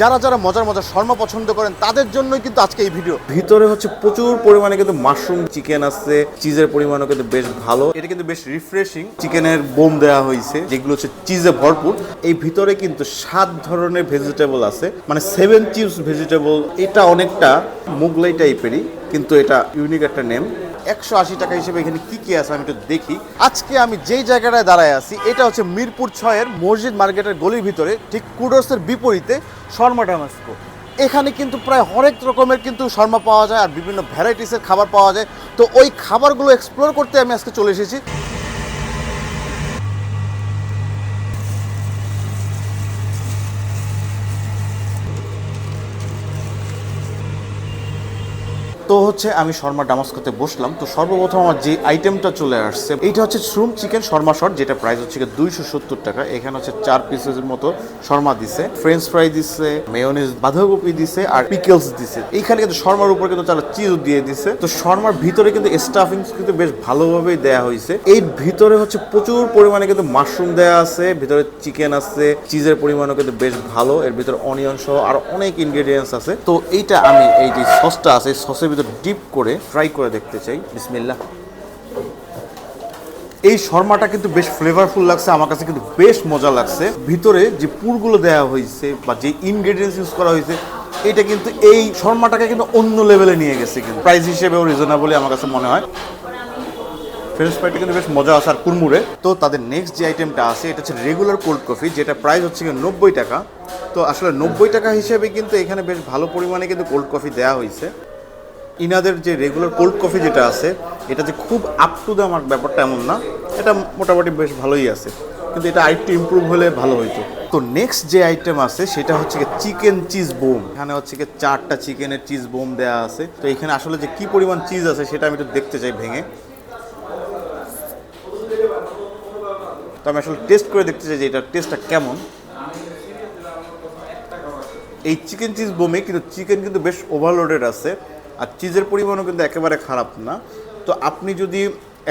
যারা যারা মজার মজার শর্মা পছন্দ করেন, তাদের জন্যই কিন্তু আজকে এই ভিডিও। ভিতরে হচ্ছে প্রচুর পরিমাণে কিন্তু মাশরুম চিকেন আছে, চিজের পরিমাণও কিন্তু বেশ ভালো। এটা কিন্তু বেশ রিফ্রেশিং চিকেনের বোম দেওয়া হয়েছে, যেগুলো হচ্ছে চিজে ভরপুর। এই ভিতরে কিন্তু সাত ধরনের ভেজিটেবল আছে মানে সেভেন চিপস ভেজিটেবল এটা অনেকটা মুগলাই টাইপেরই কিন্তু এটা ইউনিক একটা নেম একশো আশি টাকা হিসেবে এখানে কি কি আছে আমি একটু দেখি। আজকে আমি যেই জায়গাটায় দাঁড়ায় আছি, এটা হচ্ছে মিরপুর ছয়ের মসজিদ মার্কেটের গলির ভিতরে, ঠিক কুডোসের বিপরীতে শর্মা ডামাস্কো। এখানে কিন্তু প্রায় হরেক রকমের কিন্তু শর্মা পাওয়া যায় আর বিভিন্ন ভ্যারাইটিসের খাবার পাওয়া যায়। তো ওই খাবারগুলো এক্সপ্লোর করতে আমি আজকে চলে এসেছি। তো হচ্ছে আমি শর্মা ডামাস্কোতে বসলাম। তো সর্বপ্রথম আমার যে আইটেমটা চলে আসছে, এইটা হচ্ছে শ্রুম চিকেন শর্মা শট যেটা প্রাইস হচ্ছে দুইশো সত্তর টাকা। এখানে হচ্ছে চার পিসের মতো শর্মা দিছে। ফ্রেঞ্চ ফ্রাই দিছে মেয়নিজ বাঁধাকপি দিছে, আর পিকেলস দিছে। এইখানে কিন্তু শর্মার উপর কিন্তু তারা চিজ দিয়ে দিছে। তো শর্মার ভিতরে কিন্তু স্টাফিং কিন্তু বেশ ভালোভাবেই দেয়া হয়েছে। এই ভিতরে হচ্ছে প্রচুর পরিমাণে কিন্তু মাশরুম দেয়া আছে, ভিতরে চিকেন আছে চিজের পরিমাণও কিন্তু বেশ ভালো। এর ভিতরে অনিয়ন সহ আর অনেক ইনগ্রেডিয়েন্টস আছে। তো এইটা আমি, এই যে সসটা আছে সসের ভিতরে ডিপ করে ফ্রাই করে দেখতে চাই। বিসমিল্লাহ। এই শর্মাটা কিন্তু বেশ ফ্লেভারফুল লাগছে, আমার কাছে কিন্তু বেশ মজা লাগছে। ভিতরে যে পুরগুলো দেওয়া হয়েছে বা যে ইনগ্রেডিয়েন্টস ইউজ করা হয়েছে, এটা কিন্তু এই শর্মাটাকে কিন্তু অন্য লেভেলে নিয়ে গেছে কিন্তু। প্রাইস হিসেবেও রিজনেবলই আমার কাছে মনে হয়। ফ্রেঞ্চ ফ্রাইটা কিন্তু বেশ মজা আছে, আর কুরমুরে তো তাদের নেক্সট যে আইটেমটা আছে, এটা হচ্ছে রেগুলার কোল্ড কফি যেটা প্রাইস হচ্ছে গিয়ে নব্বই টাকা। তো আসলে নব্বই টাকা হিসেবে কিন্তু এখানে বেশ ভালো পরিমাণে কিন্তু কোল্ড কফি দেওয়া হয়েছে। ইনাদের যে রেগুলার কোল্ড কফি যেটা আছে, এটা যে খুব আপ টু দ্য আমার ব্যাপারটা এমন না, এটা মোটামুটি বেশ ভালোই আছে। কিন্তু এটা আরেকটু ইমপ্রুভ হলে ভালো হইতো। তো নেক্সট যে আইটেম আছে, সেটা হচ্ছে চিকেন চিজ বোম এখানে হচ্ছে কি চারটা চিকেনের চিজ বোম দেওয়া আছে। তো এখানে আসলে যে কি পরিমাণ চিজ আছে, সেটা আমি একটু দেখতে চাই ভেঙে। তো আমি আসলে টেস্ট করে দেখতে চাই যে এটার টেস্টটা কেমন। এই চিকেন চিজ বোমে কিন্তু চিকেন কিন্তু বেশ ওভারলোডেড আছে। আর চিজের পরিমাণও কিন্তু একেবারে খারাপ না। তো আপনি যদি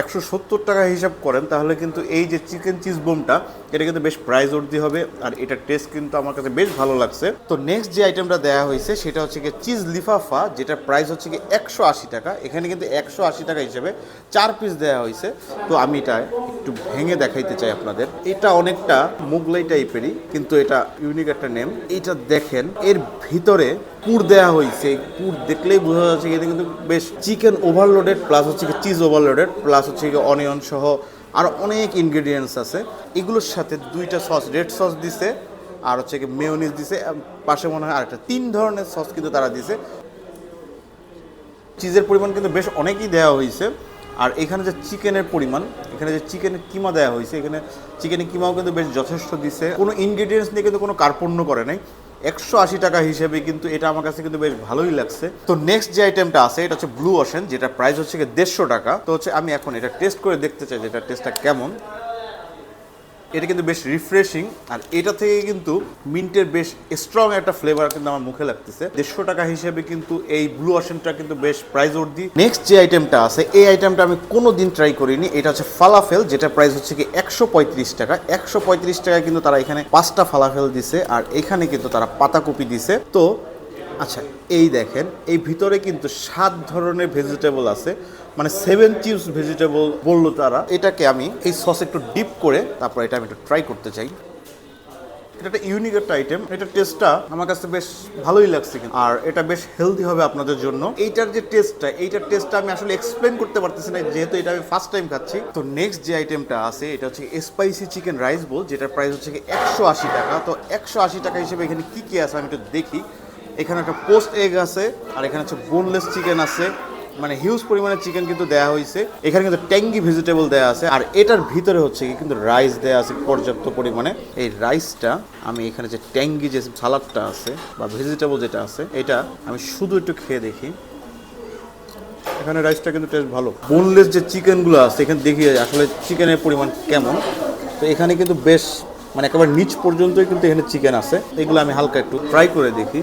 একশো সত্তর টাকা হিসাব করেন, তাহলে কিন্তু এই যে চিকেন চিজ বোমটা, এটা কিন্তু বেশ প্রাইস অর্দি হবে, আর এটা টেস্ট কিন্তু আমার কাছে বেশ ভালো লাগছে। তো নেক্সট যে আইটেমটা দেওয়া হয়েছে, সেটা হচ্ছে কি চিজ লিফাফা, যেটা প্রাইস হচ্ছে কি একশো আশি টাকা। এখানে কিন্তু একশো আশি টাকা হিসেবে চার পিস দেওয়া হয়েছে। তো আমি এটা একটু ভেঙে দেখাইতে চাই আপনাদের। এটা অনেকটা মুগলাই টাইপেরই, কিন্তু এটা ইউনিক একটা নেম এটা দেখেন, এর ভিতরে পুর দেওয়া হয়েছে। পুর দেখলেই বোঝা যাচ্ছে কিন্তু বেশ চিকেন ওভারলোডেড প্লাস হচ্ছে কি চিজ ওভারলোডেড প্লাস হচ্ছে কি অনিয়ন সহ আর অনেক ইনগ্রেডিয়েন্টস আছে। এগুলোর সাথে দুইটা সস রেড সস দিছে, আর হচ্ছে কি মেয়নিজ দিছে পাশে মনে হয় আরেকটা, তিন ধরনের সস কিন্তু তারা দিছে। চিজের পরিমাণ কিন্তু বেশ অনেকই দেওয়া হয়েছে। আর এখানে যে চিকেনের পরিমাণ, এখানে যে চিকেনের কিমা দেওয়া হয়েছে, এখানে চিকেনের কিমাও কিন্তু বেশ যথেষ্ট দিছে। কোনো ইনগ্রেডিয়েন্টস নিয়ে কিন্তু কোনো কার্পণ্য করে নাই। একশো আশি টাকা হিসেবে কিন্তু এটা আমার কাছে কিন্তু বেশ ভালোই লাগছে। তো নেক্সট যে আইটেমটা আছে, এটা হচ্ছে ব্লু ওশেন যেটা প্রাইস হচ্ছে দেড়শো টাকা। তো হচ্ছে আমি এখন এটা টেস্ট করে দেখতে চাই যে এটা টেস্টটা কেমন। এটা কিন্তু বেশ রিফ্রেশিং আর এটা থেকে কিন্তু মিন্টের বেশ স্ট্রং একটা ফ্লেভার কিন্তু আমার মুখে লাগতেছে। দেড়শো টাকা হিসেবে কিন্তু এই ব্লু অশনটা কিন্তু বেশ প্রাইস অর্দি নেক্সট যে আইটেমটা আছে, এই আইটেমটা আমি কোনো দিন ট্রাই করিনি। এটা হচ্ছে ফালাফেল যেটা প্রাইস হচ্ছে কি একশো পঁয়ত্রিশ টাকা। একশো পঁয়ত্রিশ টাকায় কিন্তু তারা এখানে পাঁচটা ফালাফেল দিছে, আর এখানে কিন্তু তারা পাতাকপি দিছে। তো আচ্ছা এই দেখেন, এই ভিতরে কিন্তু সাত ধরনের ভেজিটেবল আছে। মানে সেভেন চিপস ভেজিটেবল বলল তারা। এটাকে আমি এই সস একটু ডিপ করে তারপর এটা আমি একটু ট্রাই করতে চাই। এটা একটা ইউনিক একটা আইটেম এটার টেস্টটা আমার কাছে বেশ ভালোই লাগছে কিন্তু। আর এটা বেশ হেলদি হবে আপনাদের জন্য। এইটার যে টেস্টটা এইটার টেস্টটা আমি আসলে এক্সপ্লেন করতে পারতেছি না, যেহেতু এটা আমি ফার্স্ট টাইম খাচ্ছি। তো নেক্সট যে আইটেমটা আছে, এটা হচ্ছে স্পাইসি চিকেন রাইস বোল যেটার প্রাইস হচ্ছে একশো আশি টাকা। তো একশো আশি টাকা হিসেবে এখানে কী কী আছে আমি একটু দেখি। এখানে একটা পোস্ট এগ আছে, আর এখানে হচ্ছে বোনলেস চিকেন আছে। মানে হিউজ পরিমাণে চিকেন কিন্তু দেওয়া হয়েছে এখানে কিন্তু ট্যাঙ্গি ভেজিটেবল দেওয়া আছে, আর এটার ভিতরে হচ্ছে কি কিন্তু রাইস দেওয়া আছে পর্যাপ্ত পরিমাণে। এই রাইসটা আমি এখানে যে ট্যাঙ্গি যে সালাদটা আছে, বা ভেজিটেবল যেটা আছে, এটা আমি শুধু একটু খেয়ে দেখি। এখানে রাইসটা কিন্তু টেস্ট ভালো। বোনলেস যে চিকেনগুলো আছে, এখানে দেখি আসলে চিকেনের পরিমাণ কেমন। তো এখানে কিন্তু বেশ মানে একেবারে নিচ পর্যন্তই কিন্তু এখানে চিকেন আছে। এগুলো আমি হালকা একটু ট্রাই করে দেখি।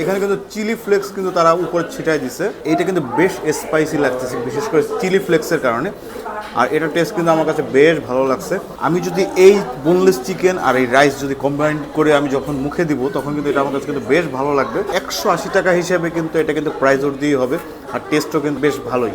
এখানে কিন্তু চিলি ফ্লেক্স কিন্তু তারা উপরে ছিটাই দিছে। এইটা কিন্তু বেশ স্পাইসি লাগতেছে, বিশেষ করে চিলি ফ্লেক্সের কারণে। আর এটা টেস্ট কিন্তু আমার কাছে বেশ ভালো লাগছে। আমি যদি এই বোনলেস চিকেন আর এই রাইস যদি কম্বাইন করে আমি যখন মুখে দিব, তখন কিন্তু এটা আমার কাছে কিন্তু বেশ ভালো লাগবে। একশো আশি টাকা হিসেবে কিন্তু এটা কিন্তু প্রাইস ওর দিয়ে হবে, আর টেস্টও কিন্তু বেশ ভালোই।